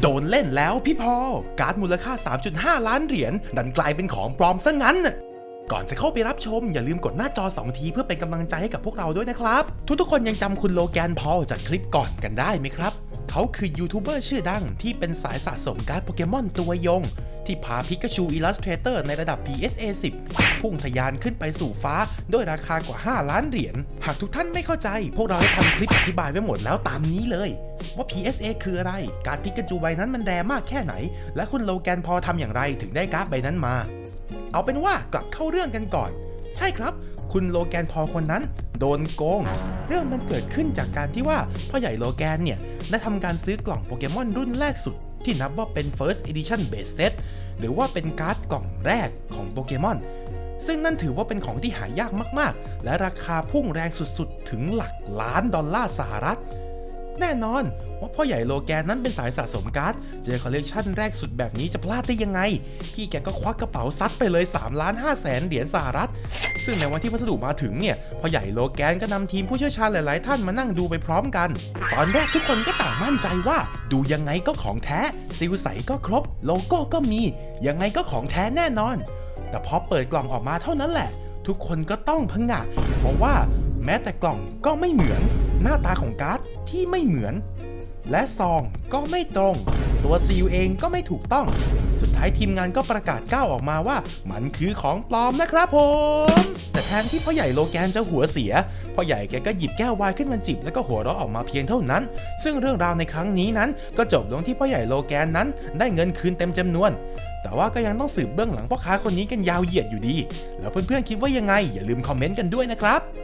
โดนเล่นแล้วพี่พอ การ์ดมูลค่า 3.5 ล้านเหรียญดันกลายเป็นของปลอมซะงั้น ก่อนจะเข้าไปรับชม อย่าลืมกดหน้าจอ 2 ทีเพื่อเป็นกำลังใจให้กับพวกเราด้วยนะครับ ทุกๆคนยังจำคุณโลแกนพอลจากคลิปก่อนกันได้ไหมครับ เขาคือยูทูบเบอร์ชื่อดังที่เป็นสายสะสมการ์ดโปเกมอนตัวยง ที่พาพิกาชูอิลลัสเทรเตอร์ในระดับ PSA 10 พุ่งทะยานขึ้นไปสู่ฟ้าด้วยราคากว่า 5 ล้านเหรียญ หากทุกท่านไม่เข้าใจ พวกเราได้ทำคลิปอธิบายไว้หมดแล้วตามนี้เลย ว่า PSA คืออะไร การพิกาจูใบนั้นมันแรมากแค่ไหน และคุณโลแกนพอทำอย่างไรถึงได้การ์ดใบนั้นมา เอาเป็นว่ากลับเข้าเรื่องกันก่อน ใช่ครับคุณโลแกนพอคนนั้น โดนโกง เรื่องมันเกิดขึ้นจากการที่ว่าพ่อใหญ่โลแกนเนี่ย ได้ทำการซื้อกล่องโปเกมอนรุ่นแรกสุด ที่นับว่าเป็น First Edition Base Set หรือว่าเป็นการ์ดกล่องแรกของโปเกมอน ซึ่งนั่นถือว่าเป็นของที่หายากมากๆ และราคาพุ่งแรงสุดๆ ถึงหลักล้านดอลลาร์สหรัฐ แน่นอนว่าพ่อใหญ่โลแกนนั้นเป็นสายสะสมการ์ด เจอคอลเลกชันแรกสุดแบบนี้จะพลาดได้ยังไง พี่แกก็ควักกระเป๋าซัดไปเลย3ล้าน5แสนเหรียญสหรัฐ ซึ่งในวันที่พัสดุมาถึงเนี่ยพ่อใหญ่โลแกนก็นำทีมผู้เชี่ยวชาญหลาย ๆ ท่านมานั่งดูไปพร้อมกัน ตอนแรกทุกคนก็ต่างมั่นใจว่า ดูยังไงก็ของแท้ซิลใสก็ครบ โลโก้ก็มียังไงก็ของแท้แน่นอน แต่พอเปิดกล่องออกมาเท่านั้นแหละ ทุกคนก็ต้องพะงะเพราะว่า แม้แต่กล่องก็ไม่เหมือน หน้าตาของการ์ดที่ไม่เหมือน และซองก็ไม่ตรง ตัวซีลเองก็ไม่ถูกต้อง สุดท้ายทีมงานก็ประกาศก้าวออกมาว่า มันคือของปลอมนะครับผม แต่แทนที่พ่อใหญ่โลแกนจะหัวเสีย พ่อใหญ่แกก็หยิบแก้วไวน์ขึ้นมาจิบแล้วก็หัวเราะออกมาเพียงเท่านั้น ซึ่งเรื่องราวในครั้งนี้นั้น ก็จบลงที่พ่อใหญ่โลแกนนั้น ได้เงินคืนเต็มจำนวนแต่ว่าก็ยังต้องสืบเบื้องหลังพ่อค้าคนนี้กันยาวเหยียดอยู่ดี แล้วเพื่อนๆคิดว่ายังไง อย่าลืมคอมเมนต์กันด้วยนะครับ